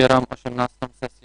Otwieram 18 sesję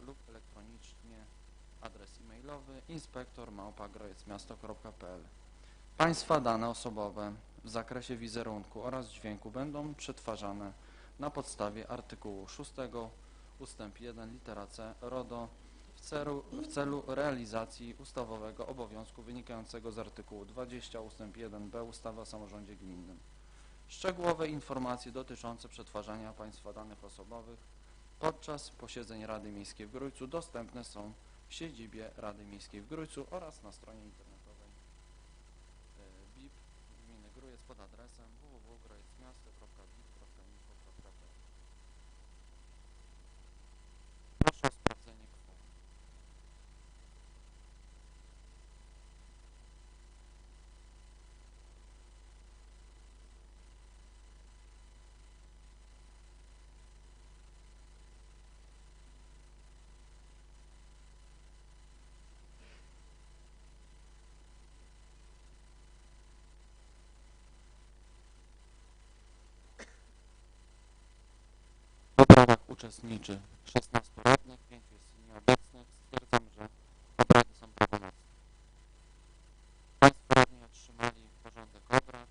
lub elektronicznie adres e-mailowy inspektor małpa.grojecmiasto.pl Państwa dane osobowe w zakresie wizerunku oraz dźwięku będą przetwarzane na podstawie artykułu 6 ustęp 1 litera c RODO w celu, w celu realizacji ustawowego obowiązku wynikającego z artykułu 20 ustęp 1b ustawy o samorządzie gminnym. Szczegółowe informacje dotyczące przetwarzania państwa danych osobowych podczas posiedzeń Rady Miejskiej w Grójcu dostępne są w siedzibie Rady Miejskiej w Grójcu oraz na stronie internetowej e, BIP gminy Grójec pod adresem www.grojecmiasto.bip.info.pl Proszę o sprawdzenie kworum. W obradach uczestniczy 16 radnych, 5 jest nieobecnych. Stwierdzam, że obrady są prawomocne. Państwo radni otrzymali porządek obrad.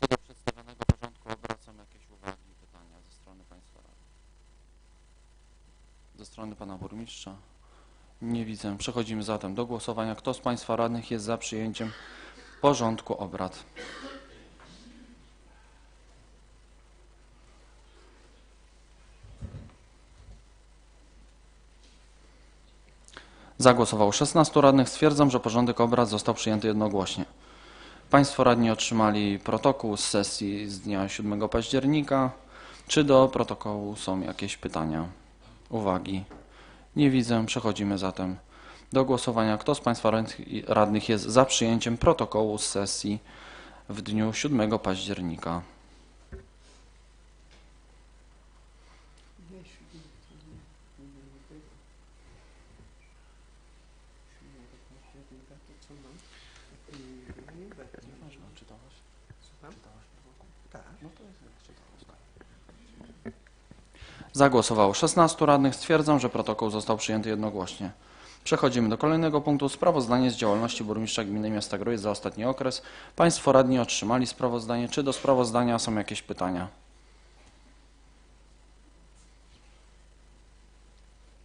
Czy do przedstawionego porządku obrad są jakieś uwagi pytania ze strony Państwa radnych? Ze strony Pana Burmistrza? Nie widzę. Przechodzimy zatem do głosowania. Kto z Państwa radnych jest za przyjęciem porządku obrad? Zagłosowało 16 radnych. Stwierdzam, że porządek obrad został przyjęty jednogłośnie. Państwo radni otrzymali protokół z sesji z dnia 7 października. Czy do protokołu są jakieś pytania, uwagi? Nie widzę. Przechodzimy zatem do głosowania. Kto z Państwa radnych- jest za przyjęciem protokołu z sesji w dniu 7 października? Zagłosowało 16 radnych. Stwierdzam, że protokół został przyjęty jednogłośnie. Przechodzimy do kolejnego punktu. Sprawozdanie z działalności burmistrza gminy miasta Grójec za ostatni okres. Państwo radni otrzymali sprawozdanie. Czy do sprawozdania są jakieś pytania?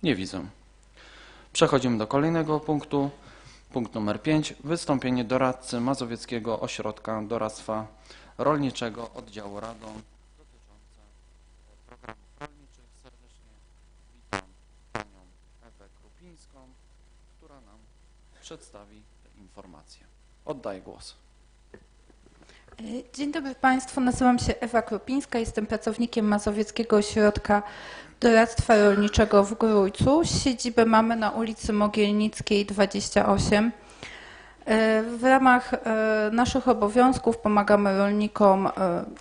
Nie widzę. Przechodzimy do kolejnego punktu. Punkt numer 5. Wystąpienie doradcy Mazowieckiego Ośrodka Doradztwa Rolniczego Oddziału Radom dotyczące e, programów rolniczych. Serdecznie witam Panią Ewę Krupińską, która nam przedstawi te informacje. Oddaję głos. Dzień dobry Państwu, nazywam się Ewa Krupińska, jestem pracownikiem Mazowieckiego Ośrodka Doradztwa Rolniczego w Grójcu. Siedzibę mamy na ulicy Mogielnickiej 28. E, W ramach e, naszych obowiązków pomagamy rolnikom, e,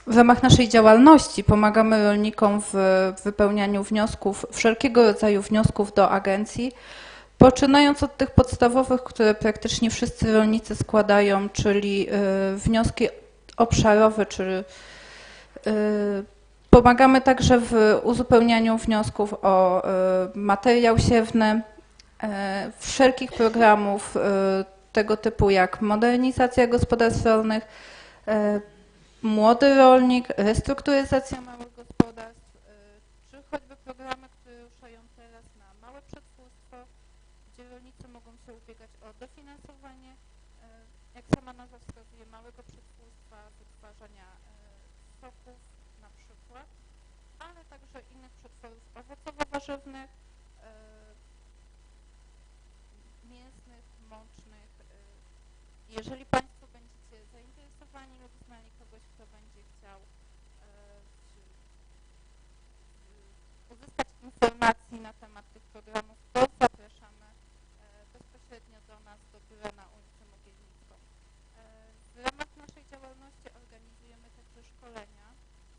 w ramach naszej działalności pomagamy rolnikom w wypełnianiu wniosków, wszelkiego rodzaju wniosków do agencji, poczynając od tych podstawowych, które praktycznie wszyscy rolnicy składają, czyli e, wnioski obszarowe, y, pomagamy także w uzupełnianiu wniosków o y, materiał siewny, y, wszelkich programów y, tego typu jak modernizacja gospodarstw rolnych, y, młody rolnik, restrukturyzacja małych gospodarstw, y, czy choćby programy, które ruszają teraz na małe przetwórstwo, gdzie rolnicy mogą się ubiegać o dofinansowanie e, jak sama nazwa wskazuje, małego przetwórstwa, wytwarzania e, soków na przykład, ale także innych przetworów owocowo-warzywnych, e, mięsnych, mącznych. e. Jeżeli Państwo będziecie zainteresowani lub znali kogoś, kto będzie chciał e, uzyskać informacji na temat tych programów, to zapraszamy bezpośrednio do nas, do biura na ulicy Mogielnicką. E, W ramach naszej działalności organizujemy szkolenia.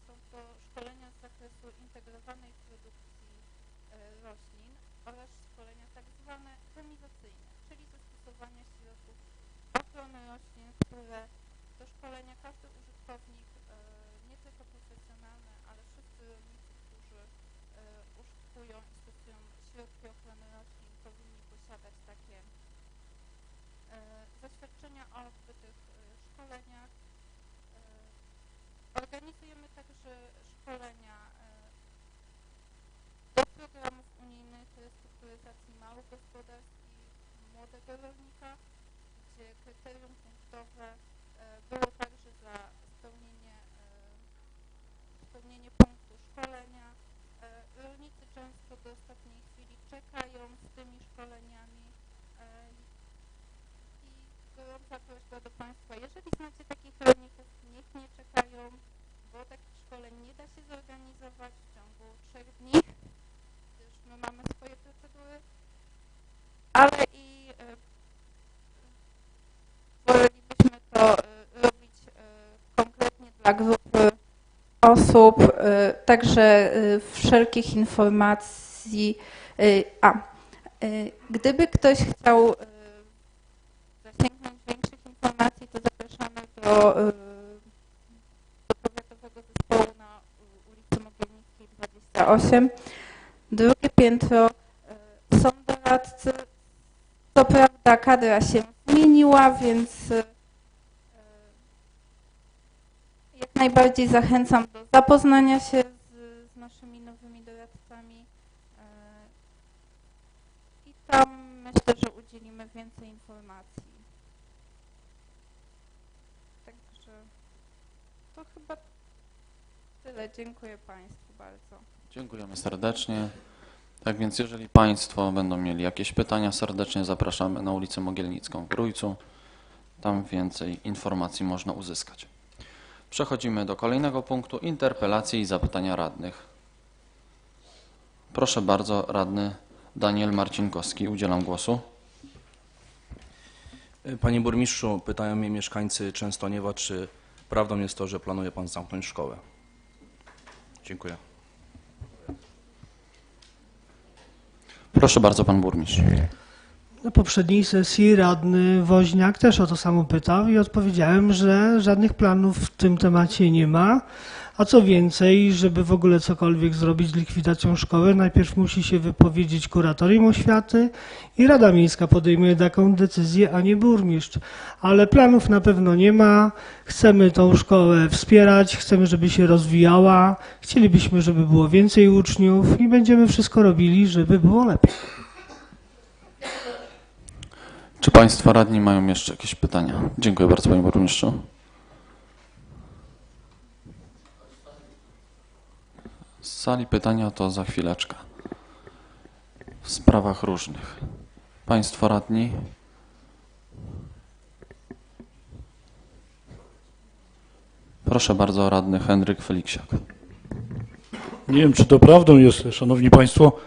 Są to szkolenia z zakresu integrowanej produkcji e, roślin oraz szkolenia tak zwane chemizacyjne, czyli zastosowania środków ochrony roślin, które do szkolenia każdy użytkownik, e, nie tylko profesjonalny, ale wszyscy rolnicy, którzy e, użytkują i stosują środki ochrony roślin, powinni posiadać takie zaświadczenia o odbytych szkoleniach. Organizujemy także szkolenia e, do programów unijnych restrukturyzacji małych gospodarstw i młodego rolnika, gdzie kryterium punktowe e, było także za spełnienie, e, spełnienie punktu szkolenia. Rolnicy często do ostatniej chwili czekają z tymi szkoleniami i gorąca prośba do Państwa, jeżeli znacie takich rolników, niech nie czekają, bo takich szkoleń nie da się zorganizować w ciągu trzech dni, gdyż my mamy swoje procedury, ale i e, wolelibyśmy to e, robić e, konkretnie dla grupy osób, także wszelkich informacji. A, gdyby ktoś chciał zasięgnąć większych informacji, to zapraszamy do powiatowego zespołu na u- ulicy Mogielnickiej 28. Drugie piętro e, są doradcy. Co prawda kadra się zmieniła, więc e, jak najbardziej zachęcam do zapoznania się z, z naszymi nowymi doradcami. e, I tam myślę, że udzielimy więcej informacji. Także to chyba tyle. Dziękuję Państwu bardzo. Dziękujemy serdecznie. Tak więc jeżeli Państwo będą mieli jakieś pytania, serdecznie zapraszamy na ulicę Mogielnicką w Grójcu. Tam więcej informacji można uzyskać. Przechodzimy do kolejnego punktu, interpelacje i zapytania radnych. Proszę bardzo, radny Daniel Marcinkowski, udzielam głosu. Panie burmistrzu, pytają mnie mieszkańcy Częstoniewa, czy prawdą jest to, że planuje pan zamknąć szkołę? Dziękuję. Proszę bardzo, pan burmistrz. Na poprzedniej sesji radny Woźniak też o to samo pytał i odpowiedziałem, że żadnych planów w tym temacie nie ma. A co więcej, żeby w ogóle cokolwiek zrobić z likwidacją szkoły, najpierw musi się wypowiedzieć kuratorium oświaty i Rada Miejska podejmuje taką decyzję, a nie burmistrz. Ale planów na pewno nie ma. Chcemy tą szkołę wspierać, chcemy, żeby się rozwijała, chcielibyśmy, żeby było więcej uczniów i będziemy wszystko robili, żeby było lepiej. Czy Państwo radni mają jeszcze jakieś pytania? Dziękuję bardzo, panie burmistrzu. Z sali pytania to za chwileczkę. W sprawach różnych. Państwo radni? Proszę bardzo, radny Henryk Feliksiak. Nie wiem, czy to prawdą jest, szanowni państwo,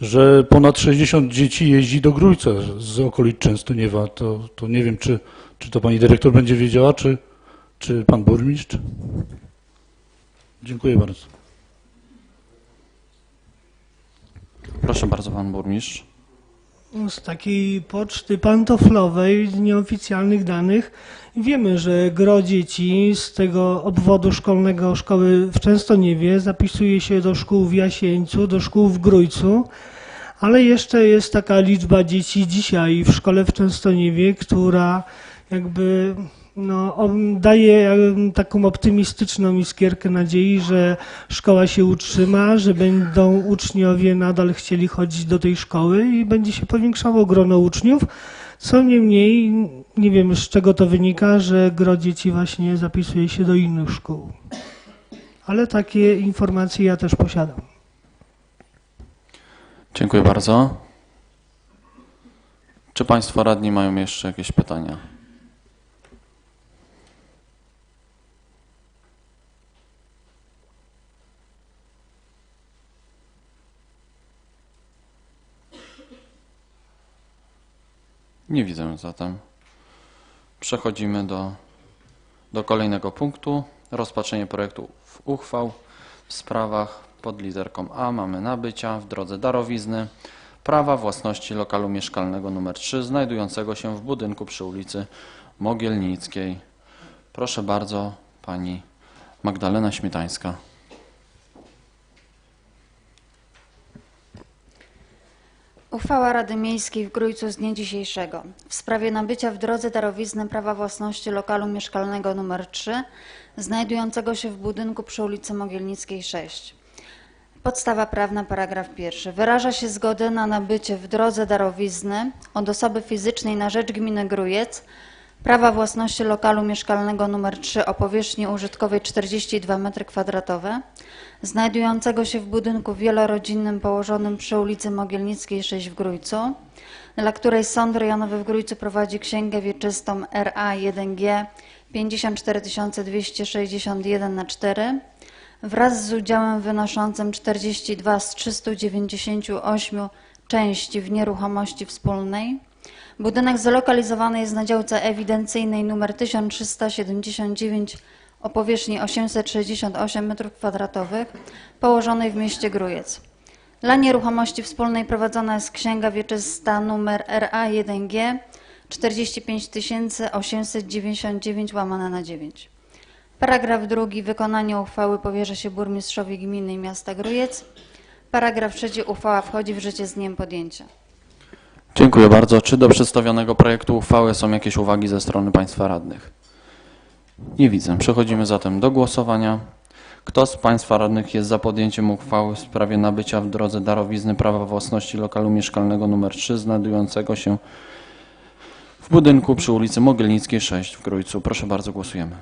że ponad 60 dzieci jeździ do Grójca z okolic Częstoniewa. To, to nie wiem, czy, czy to pani dyrektor będzie wiedziała, czy, czy pan burmistrz. Dziękuję bardzo. Proszę bardzo, pan burmistrz. Z takiej poczty pantoflowej, z nieoficjalnych danych, wiemy, że gro dzieci z tego obwodu szkolnego szkoły w Częstoniewie zapisuje się do szkół w Jasieńcu, do szkół w Grójcu, ale jeszcze jest taka liczba dzieci dzisiaj w szkole w Częstoniewie, która jakby no, on daje taką optymistyczną iskierkę nadziei, że szkoła się utrzyma, że będą uczniowie nadal chcieli chodzić do tej szkoły i będzie się powiększało grono uczniów. Co niemniej, nie wiem z czego to wynika, że gro dzieci właśnie zapisuje się do innych szkół. Ale takie informacje ja też posiadam. Dziękuję bardzo. Czy państwo radni mają jeszcze jakieś pytania? Nie widzę zatem. Przechodzimy do, do kolejnego punktu. Rozpatrzenie projektu uchwał w sprawach pod literką A. Mamy nabycia w drodze darowizny prawa własności lokalu mieszkalnego nr 3 znajdującego się w budynku przy ulicy Mogielnickiej. Proszę bardzo, pani Magdalena Śmietańska. Uchwała Rady Miejskiej w Grójcu z dnia dzisiejszego w sprawie nabycia w drodze darowizny prawa własności lokalu mieszkalnego nr 3 znajdującego się w budynku przy ulicy Mogielnickiej 6. Podstawa prawna, paragraf pierwszy. Wyraża się zgodę na nabycie w drodze darowizny od osoby fizycznej na rzecz gminy Grójec prawa własności lokalu mieszkalnego nr 3 o powierzchni użytkowej 42 m2, znajdującego się w budynku wielorodzinnym położonym przy ulicy Mogielnickiej 6 w Grójcu, dla której Sąd Rejonowy w Grójcu prowadzi księgę wieczystą RA 1G 54261 na 4 wraz z udziałem wynoszącym 42 z 398 części w nieruchomości wspólnej. Budynek zlokalizowany jest na działce ewidencyjnej nr 1379 o powierzchni 868 m2, położonej w mieście Grójec. Dla nieruchomości wspólnej prowadzona jest księga wieczysta numer RA1G 45 899 łamane na 9. Paragraf drugi. Wykonanie uchwały powierza się burmistrzowi gminy i miasta Grójec. Paragraf trzeci. Uchwała wchodzi w życie z dniem podjęcia. Dziękuję bardzo. Czy do przedstawionego projektu uchwały są jakieś uwagi ze strony państwa radnych? Nie widzę. Przechodzimy zatem do głosowania. Kto z państwa radnych jest za podjęciem uchwały w sprawie nabycia w drodze darowizny prawa własności lokalu mieszkalnego nr 3 znajdującego się w budynku przy ulicy Mogielnickiej 6 w Grójcu? Proszę bardzo, głosujemy.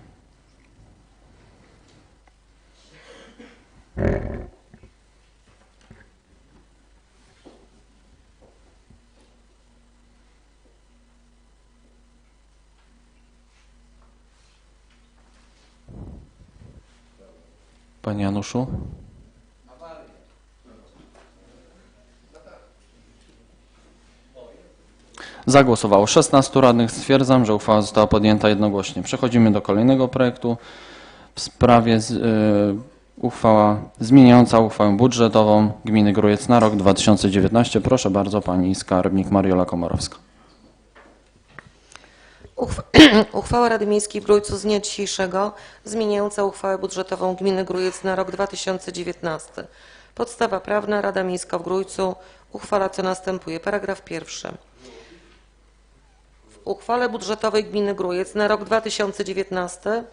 Panie Januszu? Zagłosowało 16 radnych. Stwierdzam, że uchwała została podjęta jednogłośnie. Przechodzimy do kolejnego projektu w sprawie z, y, uchwała zmieniająca uchwałę budżetową gminy Grójec na rok 2019. Proszę bardzo, pani skarbnik Mariola Komorowska. Uchw- Uchwała Rady Miejskiej w Grójcu z dnia dzisiejszego zmieniająca uchwałę budżetową Gminy Grójec na rok 2019. Podstawa prawna Rada Miejska w Grójcu uchwala co następuje. Paragraf pierwszy. W uchwale budżetowej Gminy Grójec na rok 2019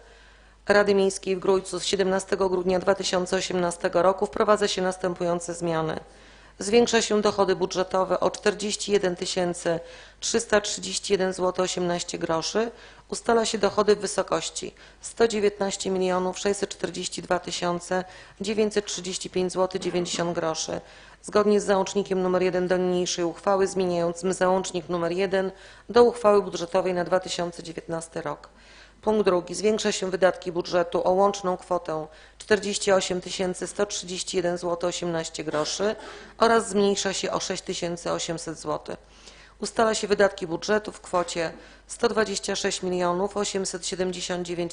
Rady Miejskiej w Grójcu z 17 grudnia 2018 roku wprowadza się następujące zmiany. Zwiększa się dochody budżetowe o 41 331 zł 18 groszy. Ustala się dochody w wysokości 119 642 935 zł 90 groszy. Zgodnie z załącznikiem nr 1 do niniejszej uchwały zmieniającym załącznik nr 1 do uchwały budżetowej na 2019 rok. Punkt drugi. Zwiększa się wydatki budżetu o łączną kwotę 48 131 zł 18 groszy oraz zmniejsza się o 6 800 zł. Ustala się wydatki budżetu w kwocie 126 879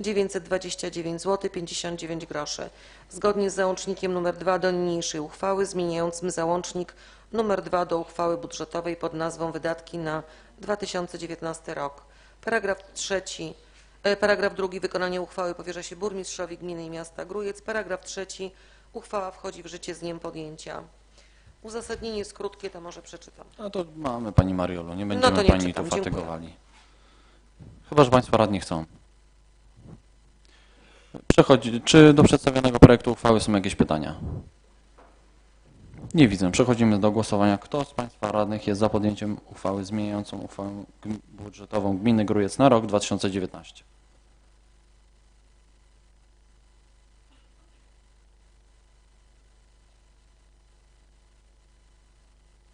929 zł 59 groszy. Zgodnie z załącznikiem nr 2 do niniejszej uchwały zmieniającym załącznik nr 2 do uchwały budżetowej pod nazwą Wydatki na 2019 rok. Paragraf trzeci, e, paragraf drugi. Wykonanie uchwały powierza się burmistrzowi gminy i miasta Grójec. Paragraf trzeci. Uchwała wchodzi w życie z dniem podjęcia. Uzasadnienie jest krótkie, to może przeczytam. No to mamy Pani Mariolu, nie będziemy No to nie Pani czytam, tu dziękuję. fatygowali. Chyba, że Państwo radni chcą. Przechodzi, czy do przedstawionego projektu uchwały są jakieś pytania? Nie widzę. Przechodzimy do głosowania. Kto z Państwa radnych jest za podjęciem uchwały zmieniającą uchwałę budżetową Gminy Grójec na rok 2019?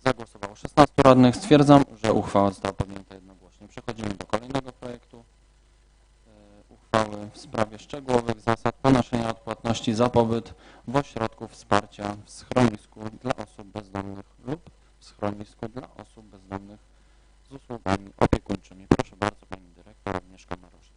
Zagłosowało 16 radnych. Stwierdzam, że uchwała została podjęta jednogłośnie. Przechodzimy do kolejnego projektu. Uchwały w sprawie szczegółowych zasad ponoszenia odpłatności za pobyt w ośrodku wsparcia w schronisku dla osób bezdomnych lub w schronisku dla osób bezdomnych z usługami opiekuńczymi. Proszę bardzo Pani Dyrektor Agnieszka Marosz.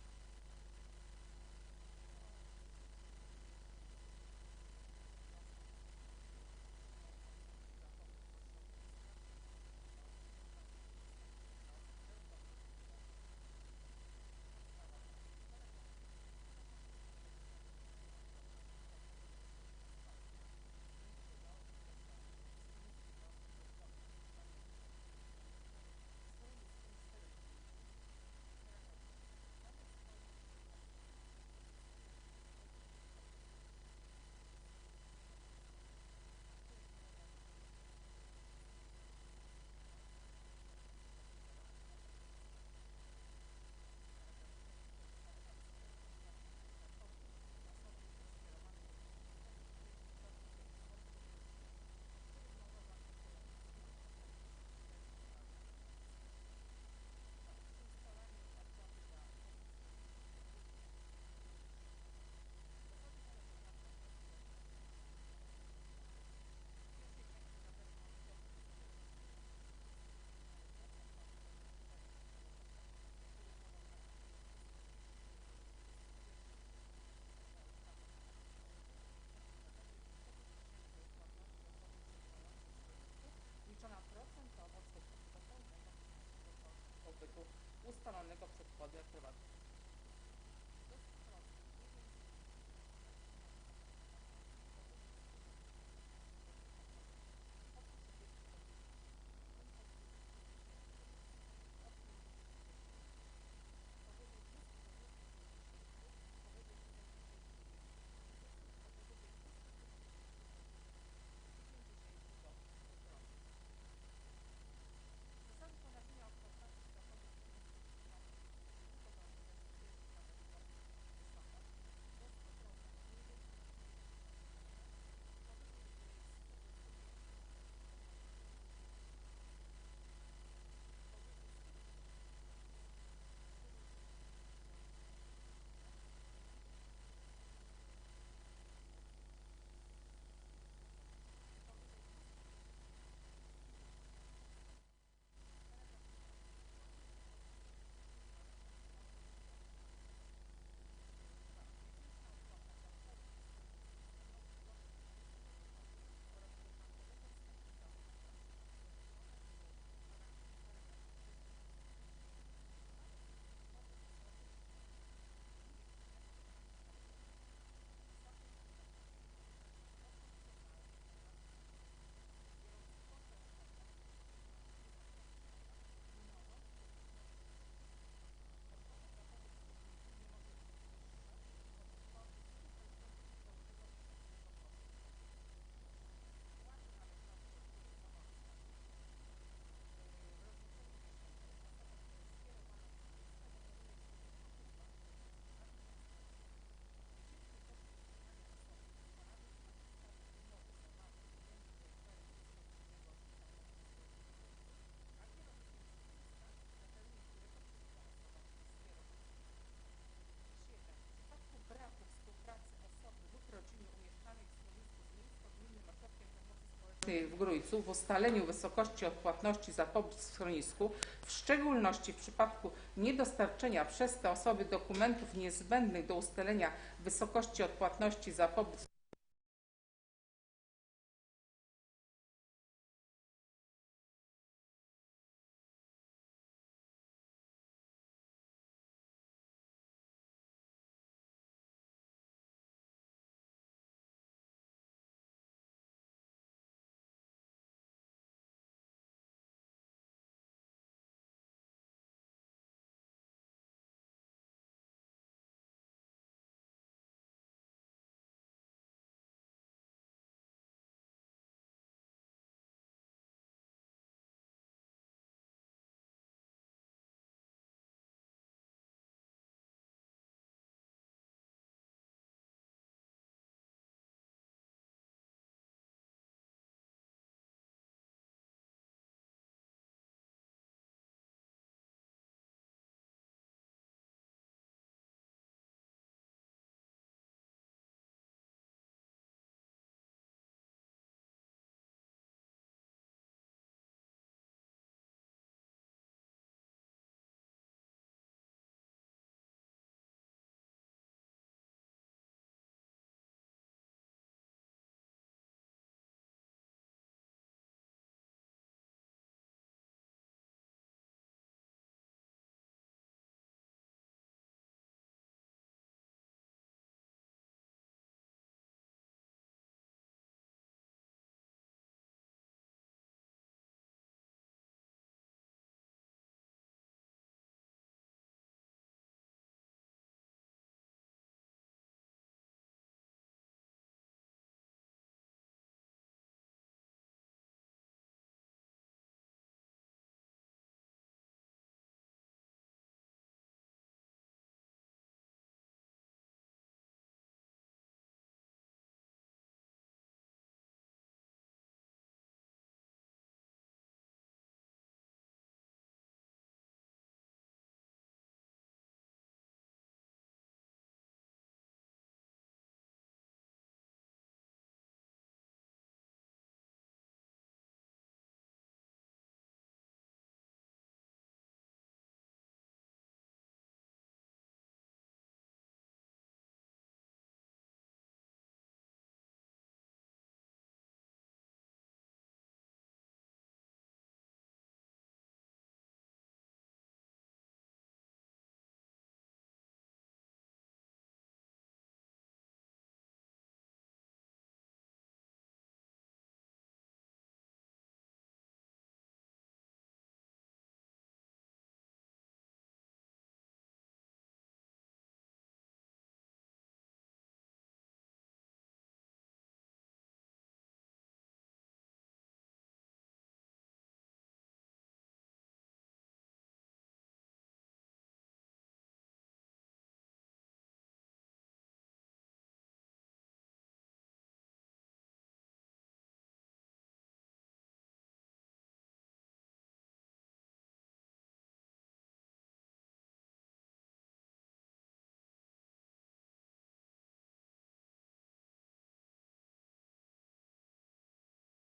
Grójcu w ustaleniu wysokości odpłatności za pobyt w schronisku, w szczególności w przypadku niedostarczenia przez te osoby dokumentów niezbędnych do ustalenia wysokości odpłatności za pobyt